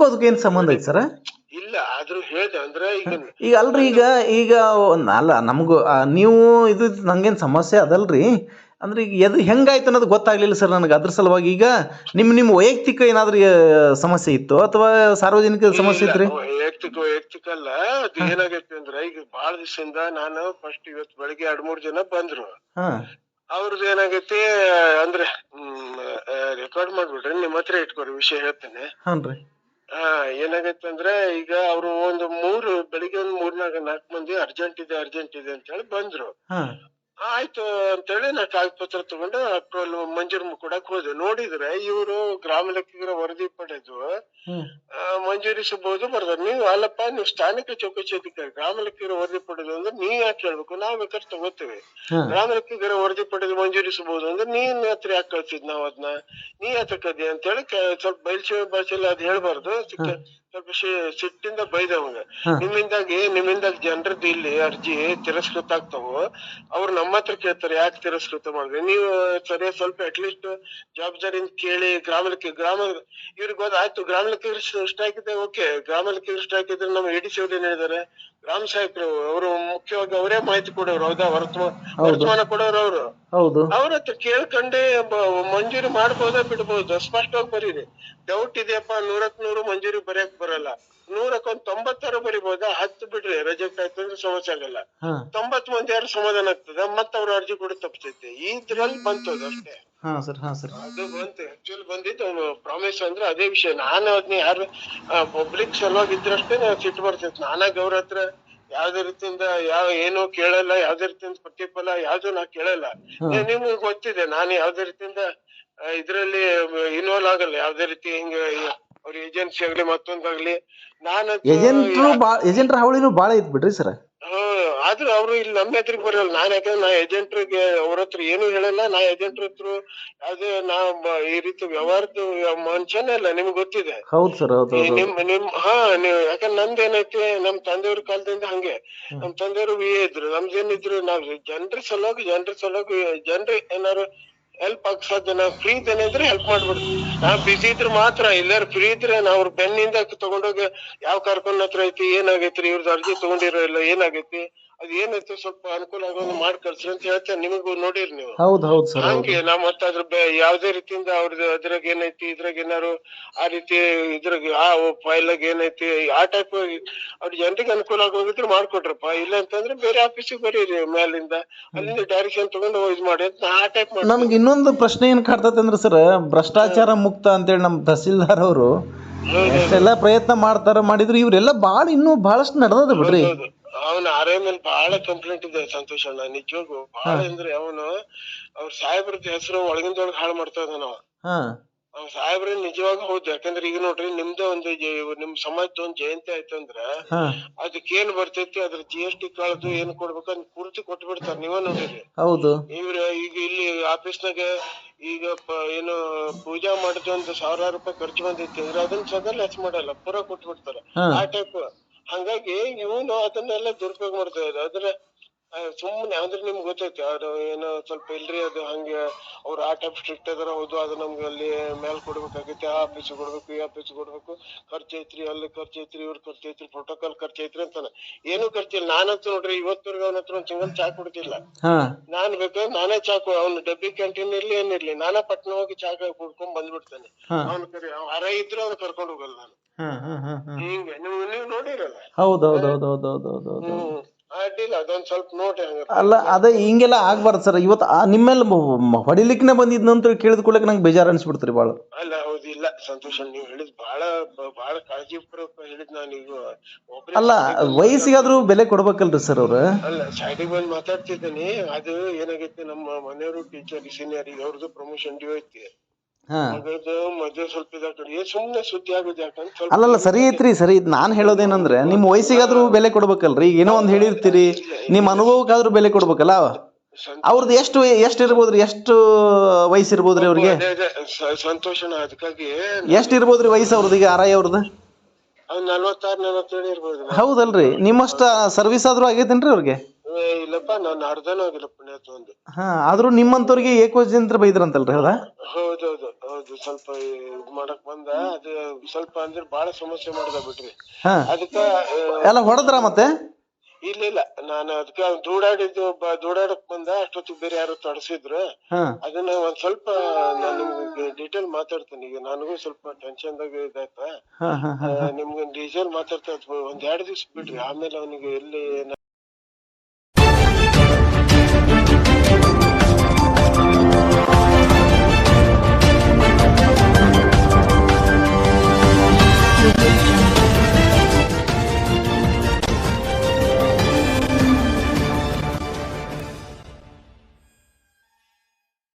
ಅದಕ್ಕೇನ್ ಸಂಬಂಧ ಐತಿ ಸರ್? ಇಲ್ಲ ಆದ್ರೂ ಹೇಳ್ದೆ ಅಂದ್ರೆ ಈಗ ಈಗ ಅಲ್ರಿ ಈಗ ಈಗ ಒಂದ್ ಅಲ್ಲ ನಮಗೂ ಆ, ನೀವು ಇದು ನಂಗೇನ್ ಸಮಸ್ಯೆ ಅದಲ್ರಿ? ಅಂದ್ರೆ ಈಗ ಎದು ಹೆಂಗಾಯ್ತು ಅನ್ನೋದು ಗೊತ್ತಾಗ್ಲಿಲ್ಲ ಸರ್ ನನಗೆ ಅದ್ರ ಸಲುವಾಗಿ ಈಗ ನಿಮ್ ನಿಮ್ ವೈಯಕ್ತಿಕ ಏನಾದ್ರೂ ಆ, ಸಮಸ್ಯೆ ಇತ್ತು ಅಥವಾ ಸಾರ್ವಜನಿಕ ಸಮಸ್ಯೆ ಇತ್ರಿ? ಇಲ್ಲ, ವೈಯಕ್ತಿಕ ವೈಯಕ್ತಿಕ ಅಲ್ಲ ಅದು ಏನಾಗೈತೆ ಅಂದ್ರೆ ಈಗ ಬಹಳ ದಿವಸದಿಂದ ನಾನು ಫಸ್ಟ್ ಇವತ್ತು ಬೆಳಿಗ್ಗೆ ಎರಡ್ ಮೂರ್ ಜನ ಬಂದ್ರು. ಹಾ. ಅವ್ರದ್ದು ಏನಾಗೈತಿ ಅಂದ್ರೆ ರೆಕಾರ್ಡ್ ಮಾಡ್ಬಿಡ್ರಿ ನಿಮ್ ಹತ್ರ ಇಟ್ಕೊರಿ ವಿಷಯ ಹೇಳ್ತೇನೆ. ಹಾನ್ರಿ. ಹಾ, ಏನಾಗೈತೆ ಅಂದ್ರೆ ಈಗ ಅವ್ರು ಒಂದು ಮೂರು, ಬೆಳಿಗ್ಗೆ ಒಂದ್ ಮೂರ್ನಾಗ ನಾಲ್ಕು ಮಂದಿ ಅರ್ಜೆಂಟ್ ಇದೆ ಅರ್ಜೆಂಟ್ ಇದೆ ಅಂತ ಹೇಳಿ ಬಂದ್ರು. ಆಯ್ತು ಅಂತೇಳಿ ನಾ ಕಾಗದ ಪತ್ರ ತಗೊಂಡು ಅಪ್ರೂವಲ್ ಮಂಜೂರು ಕೊಡಕ್ ಹೋದೆ. ನೋಡಿದ್ರೆ ಇವರು ಗ್ರಾಮ ಲೆಕ್ಕಿಗರ ವರದಿ ಪಡೆದು ಆ, ಮಂಜೂರಿಸಬಹುದು ಬರ್ತಾರೆ ನೀವು ಅಲ್ಲಪ್ಪ ನೀವು ಸ್ಥಾನಿಕ ಚೌಕಸಿ ಅಧಿಕಾರಿ ಗ್ರಾಮ ಲೆಕ್ಕಿಗರ ವರದಿ ಪಡೆದು ಅಂದ್ರೆ ನೀ ಯಾಕೆ ಹೇಳ್ಬೇಕು? ನಾವ್ ಬೇಕಾದ್ರೆ ತಗೋತೇವೆ. ಗ್ರಾಮ ಲೆಕ್ಕಿಗರ ವರದಿ ಪಡೆದು ಮಂಜೂರಿಸಬಹುದು ಅಂದ್ರೆ ನೀನ್ ಹತ್ರ ಯಾಕೆ ಕಳ್ಸಿದ್ ನಾವ್ ಅದನ್ನ ನೀ ಯಾತಕ್ಕದಿ ಅಂತ ಹೇಳಿ ಸ್ವಲ್ಪ ಬಯಲ್ಸಿ ಭಾಷೆಯಲ್ಲಿ ಅದ್ ಹೇಳ್ಬಾರ್ದು. ಸಿಟ್ಟಿಂದ ಬೈದೆ ಅವಂಗ. ನಿಮ್ಮಿಂದಾಗಿ ನಿಮ್ಮಿಂದಾಗಿ ಜನರದ್ದು ಇಲ್ಲಿ ಅರ್ಜಿ ತಿರಸ್ಕೃತ ಆಗ್ತಾವ ಅವ್ರು ನಮ್ಮ ಹತ್ರ ಕೇಳ್ತಾರೆ ಯಾಕೆ ತಿರಸ್ಕೃತ ಮಾಡಿದ್ರಿ? ನೀವು ಸರಿ ಸ್ವಲ್ಪ ಅಟ್ಲೀಸ್ಟ್ ಜವಾಬ್ದಾರಿಯಿಂದ ಕೇಳಿ ಗ್ರಾಮ ಗ್ರಾಮ ಇವ್ರಿಗೆ ಗೊತ್ತಾಯ್ತು ಗ್ರಾಮ ಲೆಕ್ಕಿಗರು ಇಷ್ಟ ಹಾಕಿದ್ರೆ ಓಕೆ. ಗ್ರಾಮ ಲೆಕ್ಕ ಇಷ್ಟ ಹಾಕಿದ್ರೆ ನಮ್ಮ ಎಡಿ ಸಿ ಅವ್ರು ಗ್ರಾಮ ಸಹಾಯಕರು ಅವರು ಮುಖ್ಯವಾಗಿ ಅವರೇ ಮಾಹಿತಿ ಕೊಡೋರು ಹೌದಾ? ವರ್ತಮಾನ ವರ್ತಮಾನ ಕೊಡೋರು ಅವರು. ಹೌದು. ಅವ್ರ ಹತ್ರ ಕೇಳ್ಕೊಂಡೆ ಮಂಜೂರಿ ಮಾಡ್ಬೋದಾ ಬಿಡ್ಬೋದು? ಸ್ಪಷ್ಟವಾಗಿ ಬರೀರಿ. ಡೌಟ್ ಇದೆಯಪ್ಪ ನೂರಕ್ ನೂರು ಮಂಜೂರಿ ಬರೆಯಕ್ ಬರಲ್ಲ. ನೂರಕ್ ಒಂದ್ ತೊಂಬತ್ತಾರು ಬರಿಬೋದಾ? ಹತ್ತು ಬಿಡ್ರಿ ರಿಜೆಕ್ಟ್ ಆಯ್ತು ಅಂದ್ರೆ ಸಮಸ್ಯೆ ಆಗಲ್ಲ. ತೊಂಬತ್ ಮಂದಿ ಯಾರು ಸಮಾಧಾನ ಆಗ್ತದ? ಮತ್ತ ಅವ್ರ ಅರ್ಜಿ ಕೂಡ ತಪ್ಪಸೈತಿ ಇದ್ರಲ್ಲಿ ಬಂತು ಅದು ಅಷ್ಟೇ. ಹಾ ಸರ್ ಹಾ ಸರ್. ಅದು ಬಂತು. ಆಕ್ಚುಲಿ ಬಂದಿದ್ದು ಪ್ರಾಮಿಸ್ ಅಂದ್ರೆ ಅದೇ ವಿಷಯ. ನಾನು ಅದನ್ನ ಯಾರು ಪಬ್ಲಿಕ್ ಸಲುವಾಗಿ ಇದ್ರಷ್ಟೇ ನಾನು ಸಿಟ್ಟು ಬರ್ತೈತಿ ನಾನಾಗ ಅವ್ರ ಹತ್ರ ಯಾವ್ದೇ ರೀತಿಯಿಂದ ಯಾವ ಏನು ಕೇಳಲ್ಲ ಯಾವ್ದೇ ರೀತಿಯಿಂದ ಪ್ರತಿಫಲ ಯಾವ್ದು ನಾ ಕೇಳಲ್ಲ. ನಿಮ್ಗೆ ಗೊತ್ತಿದೆ ನಾನು ಯಾವ್ದೇ ರೀತಿಯಿಂದ ಇದ್ರಲ್ಲಿ ಇನ್ವಾಲ್ವ್ ಆಗಲ್ಲ. ಯಾವ್ದೇ ರೀತಿ ಹಿಂಗ ಅವ್ರ ಏಜೆನ್ಸಿ ಆಗ್ಲಿ ಮತ್ತೊಂದಾಗ್ಲಿ. ನಾನು ಏಜೆಂಟ್ರು ಬಾ ಏಜೆಂಟ್ರ ಹಾವಳಿನೂ ಭಾಳ ಐತ್ ಬಿಡ್ರಿ ಸರ್. ಆದ್ರೂ ಅವ್ರು ಇಲ್ಲಿ ನಮ್ಮ ಎದುರಿಗೆ ಬರಲ್ಲ. ನಾನ್ ಯಾಕಂದ್ರೆ ನಾ ಏಜೆಂಟ್ರಿಗೆ ಅವ್ರ ಹತ್ರ ಏನು ಹೇಳಲ್ಲ. ನಾ ಏಜೆಂಟ್ರ ಹತ್ರ ಯಾವ್ದೇ ನಾ ಬ- ಈ ರೀತಿ ವ್ಯವಹಾರದ ಮನುಷ್ಯನೇ ಅಲ್ಲ ನಿಮ್ಗೆ ಗೊತ್ತಿದೆ. ಹೌದು ಸರ್ ಹೌದು ಈ ಹೌದು. ನಿಮ್ ನಿಮ್ ಹಾ ನೀವು ಯಾಕಂದ್ರೆ ನಮ್ದು ಏನೈತಿ ನಮ್ ತಂದೆಯವ್ರ ಕಾಲದಿಂದ ಹಂಗೆ. ನಮ್ ತಂದೆಯವರು ವಿ ಇದ್ರು. ನಮ್ದೇನಿದ್ರು ನಾವ್ ಜನರ ಸಲುವಾಗಿ ಜನರ ಸಲುವಾಗಿ ಜನರು ಏನಾರು ಹೆಲ್ಪ್ ಆಗ ಸಾಧ್ಯ ಫ್ರೀ ಇದ್ರೆ ಹೆಲ್ಪ್ ಮಾಡ್ಬಿಡ್ತೀವಿ ನಾವ್ ಬಿಸಿ ಇದ್ರೆ ಮಾತ್ರ ಎಲ್ಲಾರು ಫ್ರೀ ಇದ್ರೆ ನಾವ್ ಅವ್ರ ಬೆನ್ನಿಂದ ತಗೊಂಡೋಗಿ, ಯಾವ ಕಾರ್ಖಾನೆ ಹತ್ರ ಐತಿ, ಏನಾಗೈತ್ರಿ? ಇವ್ರದ್ದು ಅರ್ಜಿ ತಗೊಂಡಿರೋ ಇಲ್ಲ, ಏನಾಗೈತಿ? ಅದ್ ಏನೈತಿ ಸ್ವಲ್ಪ ಅನುಕೂಲ ಆಗೋದು ಮಾಡಿ ಕಳ್ಸ್ರಿ ಅಂತ ಹೇಳ್ತೇನೆ. ನಿಮಗೂ ನೋಡಿರಿ ನೀವು. ಹೌದು ಹೌದು ಸರ್ ಹಂಗೆ ನಾ ಮತ್ತೆ ಅದ್ರ ಬೆ- ಯಾವ್ದೇ ರೀತಿಯಿಂದ ಅವ್ರದ್ದು ಅದ್ರಾಗ ಏನೈತಿ ಇದ್ರಾಗ ಏನಾರು ಆ ರೀತಿ ಇದ್ರಾಗ ಆ ಫೈಲ್ ಏನೈತಿ ಆ ಟೈಪ್ ಅವ್ರ ಜನರಿಗೆ ಅನುಕೂಲ ಆಗೋಗಿದ್ರೆ ಮಾಡ್ಕೊಟ್ರಪ್ಪ ಇಲ್ಲ ಅಂತಂದ್ರೆ ಬೇರೆ ಆಫೀಸಿಗೆ ಬರೀರಿ ಮೇಲಿಂದ. ಅಲ್ಲಿಂದ ಡೈರೆಕ್ಷನ್ ತಗೊಂಡು ಇದ್ ಮಾಡಿ ಅಂತ ನಾ ಆ ಟೈಪ್ ಮಾಡಿ ನಮ್ಗೆ ಇನ್ನೊಂದು ಪ್ರಶ್ನೆ ಏನ್ ಕಾಡ್ತೈತೆ ಅಂದ್ರೆ ಸರ್ ಭ್ರಷ್ಟಾಚಾರ ಮುಕ್ತ ಅಂತೇಳಿ ನಮ್ಮ ತಹಸೀಲ್ದಾರ್ ಅವರು ಎಷ್ಟೆಲ್ಲ ಪ್ರಯತ್ನ ಮಾಡ್ತಾರ ಮಾಡಿದ್ರು ಇವರೆಲ್ಲ ಭಾಳ ಇನ್ನೂ ಬಹಳಷ್ಟು ನಡೆದದ ಬಿಡ್ರಿ. ಹೌದು. ಅವನ ಆರೈ ಮೇಲೆ ಬಹಳ ಕಂಪ್ಲೇಂಟ್ ಇದೆ ಸಂತೋಷ್ ಅಣ್ಣ ನಿಜವಾಗೂ ಬಹಳ ಅಂದ್ರೆ ಅವನು ಅವ್ರ ಸಾಹೇಬ್ರ ಹೆಸರು ಒಳಗಿಂದ ಒಳಗ್ ಹಾಳು ಮಾಡ್ತಾ ಇದ್ದಾನ ಅವ್ ಸಾಹೇಬ್ರ ನಿಜವಾಗ ಹೌದು ಯಾಕಂದ್ರೆ ಈಗ ನೋಡ್ರಿ ನಿಮ್ದೇ ಒಂದು ನಿಮ್ ಸಮಾಜದ ಒಂದ್ ಜಯಂತಿ ಆಯ್ತಂದ್ರ ಹಾ. ಅದಕ್ಕೆ ಏನ್ ಬರ್ತೈತಿ ಅದ್ರ ಜಿ ಎಸ್ ಟಿ ಕಳ್ದು ಏನ್ ಕೊಡ್ಬೇಕು ಅದ್ ಪೂರ್ತಿ ಕೊಟ್ಟು ಬಿಡ್ತಾರ ನೀವ ನೋಡ್ರಿ. ಹೌದು. ಇವ್ರ ಈಗ ಇಲ್ಲಿ ಆಫೀಸ್ನಾಗ ಈಗ ಏನು ಪೂಜಾ ಮಾಡಿದ ಒಂದ್ ಸಾವಿರಾರು ರೂಪಾಯಿ ಖರ್ಚು ಬಂದೈತಿ ಅಂದ್ರೆ ಅದನ್ನ ಸದಲ್ ಲೆಸ್ ಮಾಡಲ್ಲ ಪೂರಾ ಕೊಟ್ಟು ಬಿಡ್ತಾರ ಆ ಟೈಪ್ ಹಂಗಾಗಿ ಇವನು ಅದನ್ನೆಲ್ಲ ದುರುಪಯೋಗ ಮಾಡ್ತಾ ಇದ್ದಾರೆ ಅದ್ರ ಆ, ಸುಮ್ನೆ ಅಂದ್ರೆ ನಿಮ್ಗೆ ಗೊತ್ತೈತಿ ಅದು ಏನೋ ಸ್ವಲ್ಪ ಇಲ್ರಿ ಅದು ಹಂಗೆ ಅವ್ರು ಆ ಟೈಪ್ ಸ್ಟ್ರಿಕ್ಟ್ ಅದಾರ ಹೌದು ಅದು ನಮ್ಗೆ ಅಲ್ಲಿ ಮೇಲ್ ಕೊಡ್ಬೇಕಾಗೈತಿ ಆ ಆಫೀಸ್ ಕೊಡ್ಬೇಕು ಈ ಆಫೀಸ್ ಕೊಡ್ಬೇಕು ಖರ್ಚು ಐತ್ರಿ ಅಲ್ಲಿ ಖರ್ಚು ಐತ್ರಿ ಇವ್ರ ಖರ್ಚು ಐತ್ರಿ ಪ್ರೋಟೋಕಾಲ್ ಖರ್ಚು ಐತ್ರಿ ಅಂತಾನ. ಏನು ಖರ್ಚಿಲ್ಲ ನಾನಂತೂ ನೋಡ್ರಿ ಇವತ್ತವರೆಗೆ ಅವನ ಹತ್ರ ಒಂದ್ ಸಿಂಗಲ್ ಚಾ ಕುಡ್ತಿಲ್ಲ ನಾನ್ ಬೇಕಾದ್ರೆ ನಾನೇ ಚಾ ಅವ್ನ ಡಬ್ಬಿ ಕ್ಯಾಂಟೀನ್ ಇರ್ಲಿ ಏನಿರ್ಲಿ ನಾನೇ ಪಟ್ನ ಹೋಗಿ ಚಾ ಕುಡ್ಕೊಂಡ್ ಬಂದ್ಬಿಡ್ತಾನೆ. ಅವ್ನ ಕರೆ ಅವ್ ಅರ ಇದ್ರು ಅವ್ನ ಕರ್ಕೊಂಡ್ ಹೋಗಲ್ಲ ನಾನು. ಹಿಂಗೆ ನೀವು ನೀವು ನೋಡಿರಲ್ಲ. ಹೌದು ಅದೊಂದ್ ಸ್ವಲ್ಪ ನೋಡ್ರಿ ಹಂಗಾರೆ ಅಲ್ಲ ಅದ ಹಿಂಗೆಲ್ಲ ಆಗ್ಬಾರ್ದು ಸರ್. ಇವತ್ತು ನಿಮ್ಮೆಲ್ಲ ಹೊಡಿಲಿಕ್ಕೆ ಬಂದಿದ್ ನಂತರ ಕೇಳಿದ ಕೂಡಲೇ ನಂಗೆ ಬೇಜಾರು ಅನ್ಸ್ಬಿಡ್ತ್ರಿ ಭಾಳ ಅಲ್ಲ ಹೌದು ಇಲ್ಲ ಸಂತೋಷ ನೀವ್ ಹೇಳಿದ್ ಬಹಳ ಬ- ಬಹಳ ಕಾಳಜಿಪೂರ್ವಕ ಹೇಳಿದ್ ನಾನು ಒಬ್ರೇ ಅಲ್ಲ ವಯಸ್ಸಿಗಾದ್ರೂ ಬೆಲೆ ಕೊಡ್ಬೇಕಲ್ರಿ ಸರ್ ಅವ್ರ. ಅಲ್ಲ ಸೈಡಿಗೆ ಬಂದ್ ಮಾತಾಡ್ತಿದ್ದೀನಿ. ಅದು ಏನಾಗೈತಿ ನಮ್ಮ ಮನೆಯವರು ಟೀಚರ್ ಸೀನಿಯರ್ ಈಗ ಅವ್ರದ್ದು ಪ್ರಮೋಷನ್ ಡ್ಯೂ ಐತಿ. ಹಾ. ಮಗಳ್ದು ಮದ್ವೆ ಸ್ವಲ್ಪ ಇದಾಕಡೆ ಏ ಸುಮ್ನೆ ಸುದ್ದಿ ಆಗೋದು ಯಾಕಂತ ಸ್ವಲ್ಪ ಅಲ್ಲಲ್ಲ ಸರಿ ಐತ್ರಿ ಸರಿ. ನಾನ್ ಹೇಳೋದೇನಂದ್ರೆ ನಿಮ್ ವಯಸ್ಸಿಗಾದ್ರೂ ಬೆಲೆ ಕೊಡ್ಬೇಕಲ್ರಿ. ಈಗ ಏನೋ ಒಂದ್ ಹೇಳಿರ್ತೀರಿ. ನಿಮ್ ಅನುಭವಕ್ಕಾದ್ರೂ ಬೆಲೆ ಕೊಡ್ಬೇಕಲ್ಲ? ಸಂತ- ಅವ್ರದ್ದು ಎಷ್ಟು ಎಷ್ಟು ಇರ್ಬೋದ್ರಿ? ಎಷ್ಟು ವಯಸ್ಸು ಇರ್ಬೋದ್ರಿ ಅವ್ರಿಗೆ? ಅದೇ ಅದೇ. ಸ- ಸಂತೋಷನ ಅದಕ್ಕಾಗಿ ಎಷ್ಟು ಇರ್ಬೋದ್ರಿ ವಯಸ್ಸು ಅವ್ರದ್ದು ಈಗ ಆರಾಯಿ ಅವ್ರದ್ದು ಅವ್ನ್ ನಲ್ವತ್ತಾರು ನಲ್ವತ್ತೇಳು ಇರ್ಬೋದು ಹೌದಲ್ರಿ. ನಿಮ್ಮಷ್ಟ ಸರ್ವಿಸ್ ಆದ್ರೂ ಆಗೈತೇನ್ರಿ ಅವ್ರಿಗೆ? ಏ ಇಲ್ಲಪ್ಪ ನಾನು ಅರ್ಧನೂ ಆಗಿಲ್ಲ ಪುಣ್ಯಾತ್ಮ ಒಂದು ಹಾ ಆದ್ರೂ ನಿಮ್ಮಂತವ್ರಿಗೆ ಏಕವಚನಂತ್ರ ಬೈದ್ರಂತಲ್ರಿ ಹೌದಾ ಹೌದೌದು ಹೌದು ಸ್ವಲ್ಪ ಇದ್ ಮಾಡಕ್ ಬಂದ ಅದು ಸ್ವಲ್ಪ ಅಂದ್ರೆ ಬಾಳ ಸಮಸ್ಯೆ ಮಾಡ್ದ ಬಿಟ್ರಿ. ಹಾ. ಅದಕ್ಕ ಆ, ಎಲ್ಲ ಹೊಡೆದ್ರ ಮತ್ತೆ? ಇಲ್ಲ ಇಲ್ಲ ನಾನು ಅದಕ್ಕ ದೂಡಾಡಿದ್ದು ಒಬ್ಬ ದೂಡಾಡಕ್ ಬಂದ ಅಷ್ಟೊತ್ತಿಗೆ ಬೇರೆ ಯಾರು ತಡಸಿದ್ರು. ಹಾ. ಅದನ್ನ ಒಂದ್ ಸ್ವಲ್ಪ ನಾನು ನಿಮ್ಗೆ ಡೀಟೇಲ್ ಮಾತಾಡ್ತೇನೆ ಈಗ ನನಗೂ ಸ್ವಲ್ಪ ಟೆನ್ಷನ್ ದಾಗ ಇದಾಯ್ತಾ? ಹಾ ಹಾ ಹಾ ಆ, ನಿಮ್ಗೆ ಡೀಟೇಲ್ ಮಾತಾಡ್ತಾ ಇದ್ವಿ. ಒಂದ್ ಎರಡು ದಿವ್ಸ ಬಿಡ್ರಿ ಆಮೇಲೆ ಅವನಿಗೆ ಎಲ್ಲಿ